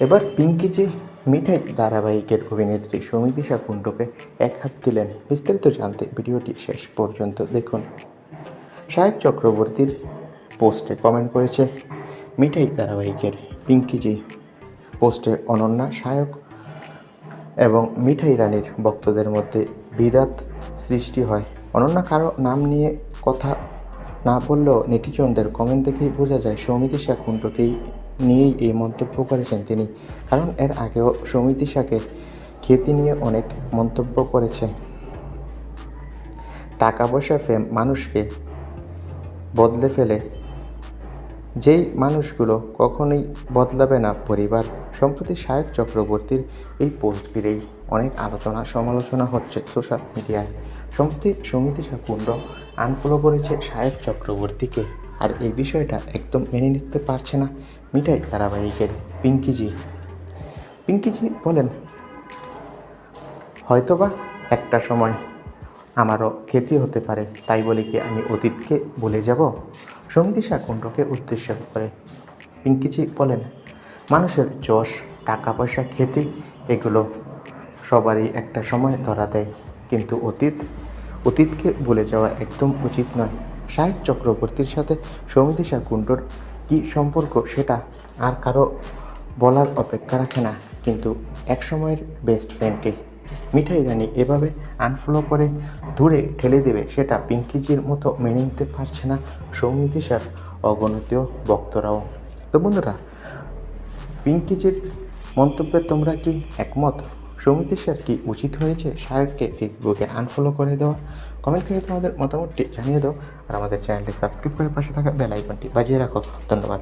এবার পিঙ্কি যে মিঠাই ধারাবাহিকের অভিনেত্রী সৌমিতিশা কুণ্ডকে এক হাত দিলেন, বিস্তারিত জানতে ভিডিওটি শেষ পর্যন্ত দেখুন। সাহেব চক্রবর্তীর পোস্টে কমেন্ট করেছে, মিঠাই ধারাবাহিকের পিঙ্কিজি পোস্টে অনন্যা সায়ক এবং মিঠাই রানীর ভক্তদের মধ্যে বিরাট সৃষ্টি হয়। অনন্যা কারও নাম নিয়ে কথা না বললেও নেটিজনদের কমেন্ট দেখেই বোঝা যায় সৌমিতিশা কুণ্ডকেই নিয়েই এই মন্তব্য করেছেন তিনি। কারণ এর আগেও সৌমিতিশাকে খ্যাতি নিয়ে অনেক মন্তব্য করেছে। টাকা পয়সা ফেম মানুষকে বদলে ফেলে। যেই মানুষগুলো কখনোই বদলাবে না পরিবার, সম্প্রতি সায়ক চক্রবর্তীর এই পোস্ট ঘিরেই অনেক আলোচনা সমালোচনা হচ্ছে সোশ্যাল মিডিয়ায়। সম্প্রতি সমিতি কুণ্ড আনফলো করেছে সায়ক চক্রবর্তীকে। আর এই বিষয়টা একদম মেনে নিতে পারছে না মিঠাই ধারাবাহিকের পিঙ্কিজি পিঙ্কিজি বলেন, হয়তোবা একটা সময় আমারও ক্ষতি হতে পারে, তাই বলে কি আমি অতীতকে ভুলে যাব? সমিতি কুণ্ডকে উদ্দেশ্য করে পিঙ্কিজি বলেন, মানুষের যশ টাকা পয়সা খ্যাতি এগুলো সবারই একটা সময় ধরা দেয়। কিন্তু অতীত, অতীতকে ভুলে যাওয়া একদম উচিত নয়। সাহেব চক্রবর্তীর সাথে সমিতি শাকুণ্ডর কী সম্পর্ক সেটা আর কারও বলার অপেক্ষা রাখে না। কিন্তু এক সময়ের বেস্ট ফ্রেন্ডকে মিঠাই রানী এভাবে আনফলো করে দূরে ঠেলে দেবে সেটা পিঙ্কিজির মতো মেনে নিতে পারছে না সৌমিতিশার অগণিত ভক্তরাও। তো বন্ধুরা, পিঙ্কিজির মন্তব্যে তোমরা কি একমত? সৌমিতিশার কি উচিত হয়েছে সাহেবকে ফেসবুকে আনফলো করে দেওয়া? কমেন্ট করে তোমাদের মতামতটি জানিয়ে দাও আর আমাদের চ্যানেলটি সাবস্ক্রাইব করে পাশে থাকা বেল আইকনটি বাজিয়ে রাখো। ধন্যবাদ।